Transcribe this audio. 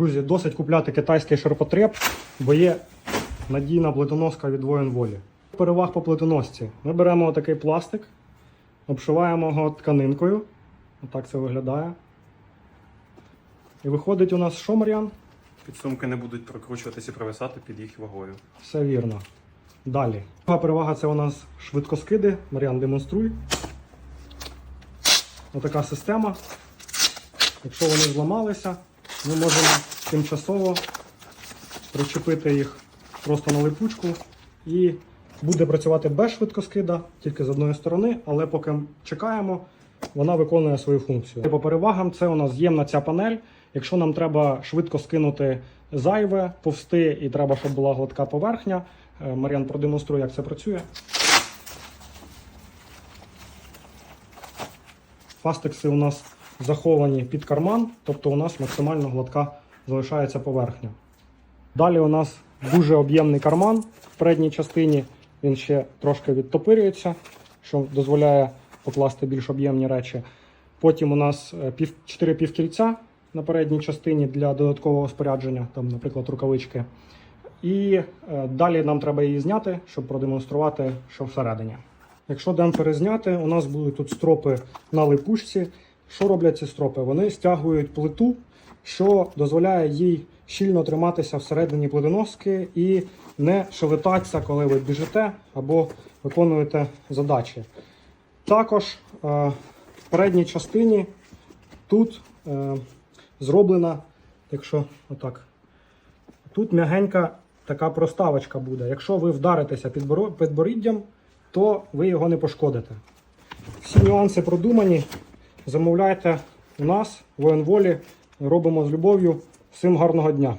Друзі, досить купляти китайський ширпотреб, бо є надійна плитоноска від воїн волі. Переваг по плитоносці. Ми беремо такий пластик, обшиваємо його тканинкою. Отак це виглядає. І виходить у нас що, Мар'ян? Підсумки не будуть прокручуватися і провисати під їх вагою. Все вірно. Далі. Друга перевага це у нас швидкоскиди. Мар'ян, демонструй. Отака система. Якщо вони зламалися, ми можемо тимчасово причепити їх просто на липучку і буде працювати без швидкоскида, тільки з одної сторони, але поки чекаємо, вона виконує свою функцію. По перевагам це у нас з'ємна ця панель. Якщо нам треба швидко скинути зайве, повсти і треба, щоб була гладка поверхня. е, Мар'ян продемонструє, як це працює. Фастекси у нас заховані під карман, тобто у нас максимально гладка залишається поверхня. Далі у нас дуже об'ємний карман в передній частині. Він ще трошки відтопирюється, що дозволяє покласти більш об'ємні речі. Потім у нас е, пів, 4 півкільця на передній частині для додаткового спорядження, там, наприклад, рукавички. І е, далі нам треба її зняти, щоб продемонструвати, що всередині. Якщо демпфери зняти, у нас будуть тут стропи на липучці. Що роблять ці стропи? Вони стягують плиту, що дозволяє їй щільно триматися всередині плитоноски і не шелетатися, коли ви біжите або виконуєте задачі. Також е, в передній частині тут е, зроблена, якщо отак, тут м'ягенька така проставочка буде. Якщо ви вдаритеся підборіддям, то ви його не пошкодите. Всі нюанси продумані. Замовляйте у нас, воєнволі. Робимо з любов'ю. Всім гарного дня!